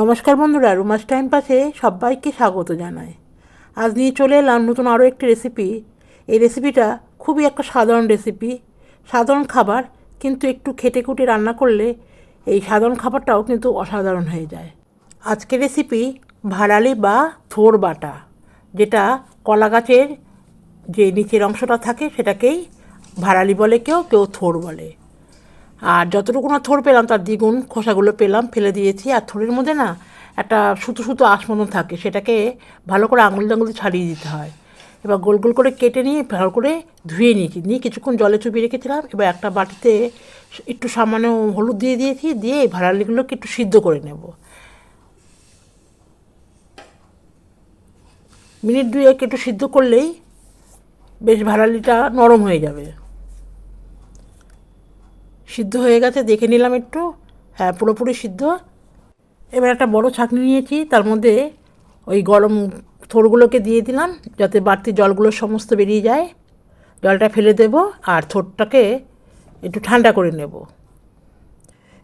নমস্কার বন্ধুরা, রুমাস টাইম পাসে সবাইকে স্বাগত জানাই। আজ নিয়ে চলে এলাম নতুন আরও একটি রেসিপি এই রেসিপিটা খুবই একটা সাধারণ রেসিপি সাধারণ খাবার, কিন্তু একটু খেটে খুঁটে রান্না করলে এই সাধারণ খাবারটাও কিন্তু অসাধারণ হয়ে যায়। আজকের রেসিপি ভাড়ালি বা থোর বাটা, যেটা কলা গাছের যে নিচের অংশটা থাকে সেটাকেই ভাড়ালি বলে কেউ কেউ থোর বলে। আর যতটুকু না থোর পেলাম, তার দ্বিগুণ খোসাগুলো পেলাম, ফেলে দিয়েছি। আর থোড়ের মধ্যে না একটা সুতো সুতো আঁশ মতন থাকে, সেটাকে ভালো করে আঙুল দিয়ে ছাড়িয়ে দিতে হয়। এবার গোল গোল করে কেটে নিয়ে ভালো করে ধুয়ে নিয়েছি। নিয়ে কিছুক্ষণ জলে চুপিয়ে রেখেছিলাম। এবার একটা বাটিতে একটু সামান্য হলুদ দিয়ে দিয়েছি, দিয়ে এই ভাড়ালিগুলোকে একটু সিদ্ধ করে নেব। মিনিট দুয়েক একটু সিদ্ধ করলেই বেশ ভাড়ালিটা নরম হয়ে যাবে। সিদ্ধ হয়ে গেছে, দেখে নিলাম একটু। হ্যাঁ পুরোপুরি সিদ্ধ। এবার একটা বড় ছাঁকনি নিয়েছি, তার মধ্যে ওই গরম থোরগুলোকে দিয়ে দিলাম, যাতে বাড়তি জলগুলো সমস্ত বেরিয়ে যায়। জলটা ফেলে দেব আর থোরটাকে একটু ঠান্ডা করে নেব।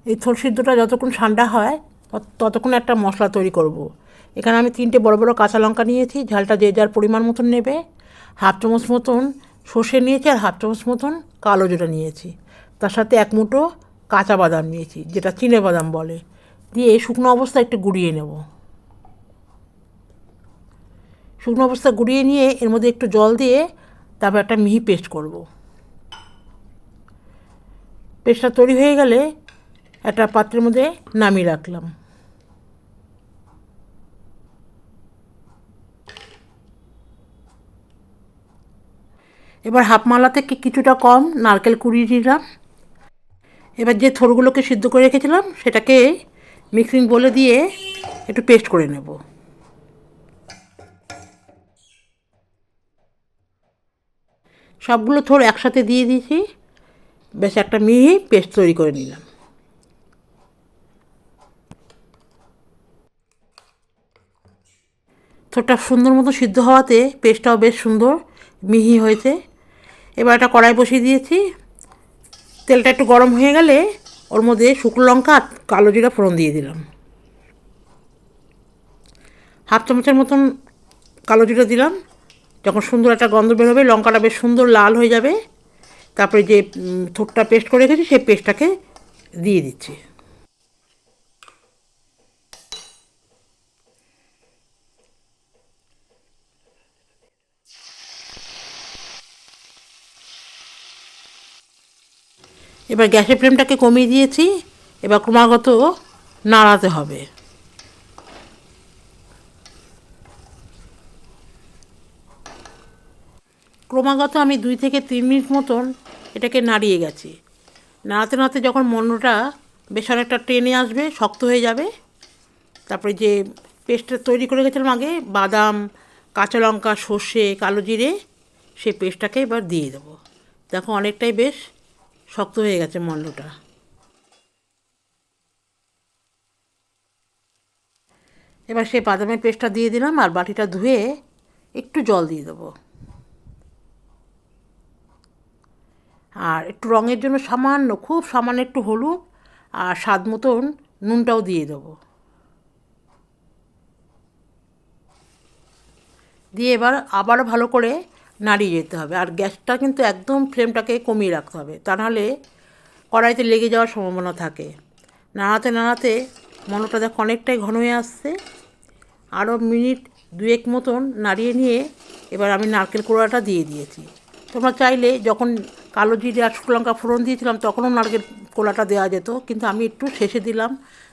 এই থোর সিদ্ধটা যতক্ষণ ঠান্ডা হয়, তত- ততক্ষণ একটা মশলা তৈরি করব। এখানে আমি তিনটে বড় বড় কাঁচা লঙ্কা নিয়েছি, ঝালটা যে যার পরিমাণ মতন নেবে। হাফ চামচ মতন সর্ষে নিয়েছি আর হাফ চামচ মতন কালো জোটা নিয়েছি। তার সাথে এক মুঠো কাঁচা বাদাম নিয়েছি, যেটা চিনে বাদাম বলে। দিয়ে শুকনো অবস্থায় একটু গুঁড়িয়ে নেব। শুকনো অবস্থা গুঁড়িয়ে নিয়ে এর মধ্যে একটু জল দিয়ে তারপর একটা মিহি পেস্ট করব। পেস্টটা তৈরি হয়ে গেলে একটা পাত্রের মধ্যে নামিয়ে রাখলাম। এবার হাফ মালা থেকে কিছুটা কম নারকেল কুড়িয়ে নিলাম। এবার যে থোরগুলোকে সিদ্ধ করে রেখেছিলাম, সেটাকে মিক্সিং বলে দিয়ে একটু পেস্ট করে নেব। সবগুলো থোর একসাথে দিয়ে দিয়েছি। বেশ একটা মিহি পেস্ট তৈরি করে নিলাম। থোরটা সুন্দর মতো সিদ্ধ হওয়াতে পেস্টটাও বেশ সুন্দর, মিহি হয়েছে। এবার একটা কড়াই বসিয়ে দিয়েছি। তেলটা একটু গরম হয়ে গেলে ওর মধ্যে শুকনো লঙ্কা আর কালো জিরা ফোড়ন দিয়ে দিলাম। হাফ চামচের মতন কালো জিরা দিলাম। যখন সুন্দর একটা গন্ধ বেরোবে লঙ্কাটা বেশ সুন্দর লাল হয়ে যাবে। তারপরে যে থোটটা পেস্ট করে রেখেছি, সেই পেস্টটাকে দিয়ে দিচ্ছি। এবার গ্যাসের ফ্লেমটাকে কমিয়ে দিয়েছি, এবার ক্রমাগত নাড়াতে হবে। ক্রমাগত আমি দুই থেকে তিন মিনিট মতন এটাকে নাড়িয়ে গেছি। নাড়াতে নাড়াতে যখন মন্ডটা বেশ অনেকটা টেনে আসবে, শক্ত হয়ে যাবে, তারপরে যে পেস্টটা তৈরি করে গেছিলাম আগে, বাদাম, কাঁচা লঙ্কা, সর্ষে, কালো জিরে সেই পেস্টটাকে এবার দিয়ে দেবো। দেখো অনেকটাই বেশ শক্ত হয়ে গেছে মন্ডটা এবার সেই বাদামের পেস্টটা দিয়ে দিলাম আর বাটিটা ধুয়ে একটু জল দিয়ে দেবো। আর একটু রঙের জন্য সামান্য, খুব সামান্য একটু হলুদ আর স্বাদ মতন নুনটাও দিয়ে দেবো। দিয়ে এবার আবারও ভালো করে নাড়িয়ে যেতে হবে। আর গ্যাসটা কিন্তু একদম ফ্লেমটাকে কমিয়ে রাখতে হবে। তা নাহলে কড়াইতে লেগে যাওয়ার সম্ভাবনা থাকে। নাড়াতে নাড়াতে মনোটা দেখ অনেকটাই ঘন হয়ে আসছে। আরও মিনিট দুয়েক মতন নাড়িয়ে নিয়ে এবার আমি নারকেল কোড়াটা দিয়ে দিয়েছি। তোমরা চাইলে যখন কালো জিরে আর লঙ্কা ফোড়ন দিয়েছিলাম তখনও নারকেল কোলাটা দেওয়া যেত। কিন্তু আমি একটু শেষে দিলাম,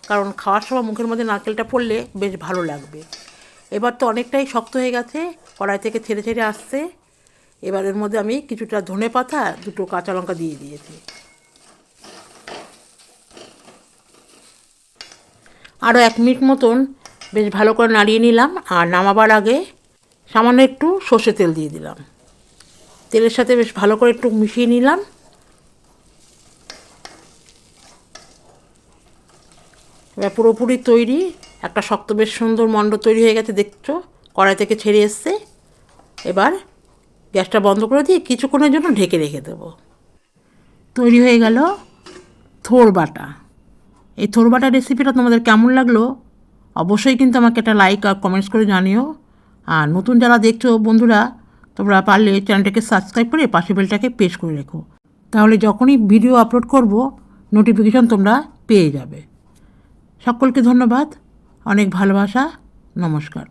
কারণ খাওয়ার সময় মুখের মধ্যে নারকেলটা পড়লে বেশ ভালো লাগবে। এবার তো অনেকটাই শক্ত হয়ে গেছে, কড়াই থেকে ছেড়ে ছেড়ে আসছে। এবার এর মধ্যে আমি কিছুটা ধনে পাতা, দুটো কাঁচা লঙ্কা দিয়ে দিয়েছি। আরও এক মিনিট মতন বেশ ভালো করে নাড়িয়ে নিলাম আর নামাবার আগে সামান্য একটু সর্ষে তেল দিয়ে দিলাম। তেলের সাথে বেশ ভালো করে একটু মিশিয়ে নিলাম। এবার পুরোপুরি তৈরি, একটা শক্ত বেশ সুন্দর মণ্ড তৈরি হয়ে গেছে, দেখছ? কড়াই থেকে ছেড়ে এসছে। এবার গ্যাসটা বন্ধ করে দিয়ে কিছুক্ষণের জন্য ঢেকে রেখে দেবো। তৈরি হয়ে গেল থোর বাটা। এই থোর বাটা রেসিপিটা তোমাদের কেমন লাগল অবশ্যই কিন্তু আমাকে একটা লাইক আর কমেন্টস করে জানিও। আর নতুন যারা দেখছ বন্ধুরা, তোমরা পারলে চ্যানেলটাকে সাবস্ক্রাইব করে পাশে বেলটাকে প্রেস করে রেখো। তাহলে যখনই ভিডিও আপলোড করব নোটিফিকেশন তোমরা পেয়ে যাবে। সকলকে ধন্যবাদ। অনেক ভালোবাসা। নমস্কার।